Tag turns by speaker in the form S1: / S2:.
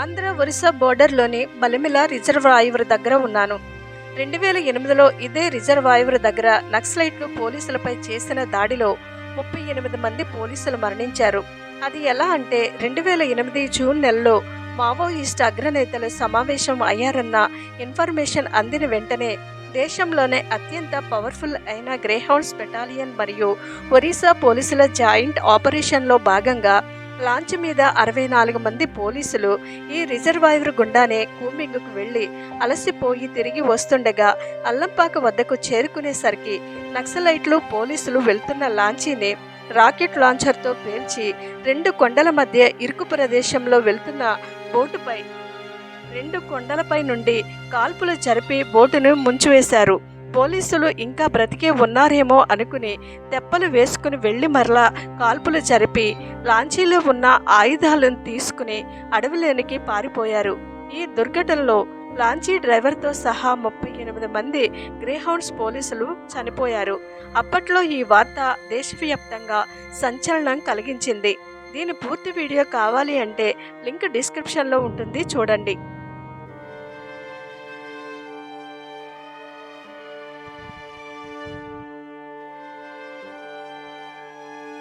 S1: ఆంధ్ర ఒరిస్సా బోర్డర్లోని బలిమిల రిజర్వాయువుల దగ్గర ఉన్నాను. రెండు వేల ఎనిమిదిలో ఇదే రిజర్వాయువుల దగ్గర నక్సలైట్లు పోలీసులపై చేసిన దాడిలో ముప్పై ఎనిమిది మంది పోలీసులు మరణించారు. అది ఎలా అంటే రెండు వేల ఎనిమిది జూన్ నెలలో మావోయిస్ట్ అగ్రనేతలు సమావేశం అయ్యారన్న ఇన్ఫర్మేషన్ అందిన వెంటనే దేశంలోనే అత్యంత పవర్ఫుల్ అయిన గ్రేహౌండ్స్ బెటాలియన్ మరియు ఒరిస్సా పోలీసుల జాయింట్ ఆపరేషన్లో భాగంగా లాంచ్ మీద అరవై నాలుగు మంది పోలీసులు ఈ రిజర్వాయర్ గుండానే కూంబింగ్కు వెళ్ళి అలసిపోయి తిరిగి వస్తుండగా అల్లంపాక వద్దకు చేరుకునేసరికి నక్సలైట్లు పోలీసులు వెళ్తున్న లాంచీని రాకెట్ లాంచర్తో పేల్చి రెండు కొండల మధ్య ఇరుకు ప్రదేశంలో వెళ్తున్న బోటుపై రెండు కొండలపై నుండి కాల్పులు జరిపి బోటును ముంచివేశారు. పోలీసులు ఇంకా బ్రతికే ఉన్నారేమో అనుకుని తెప్పలు వేసుకుని వెళ్ళి మరలా కాల్పులు జరిపి లాంచీలో ఉన్న ఆయుధాలను తీసుకుని అడవిలోనికి పారిపోయారు. ఈ దుర్ఘటనలో లాంచీ డ్రైవర్తో సహా ముప్పై ఎనిమిది మంది గ్రేహౌండ్స్ పోలీసులు చనిపోయారు. అప్పట్లో ఈ వార్త దేశవ్యాప్తంగా సంచలనం కలిగించింది. దీని పూర్తి వీడియో కావాలి అంటే లింక్ డిస్క్రిప్షన్లో ఉంటుంది. చూడండి.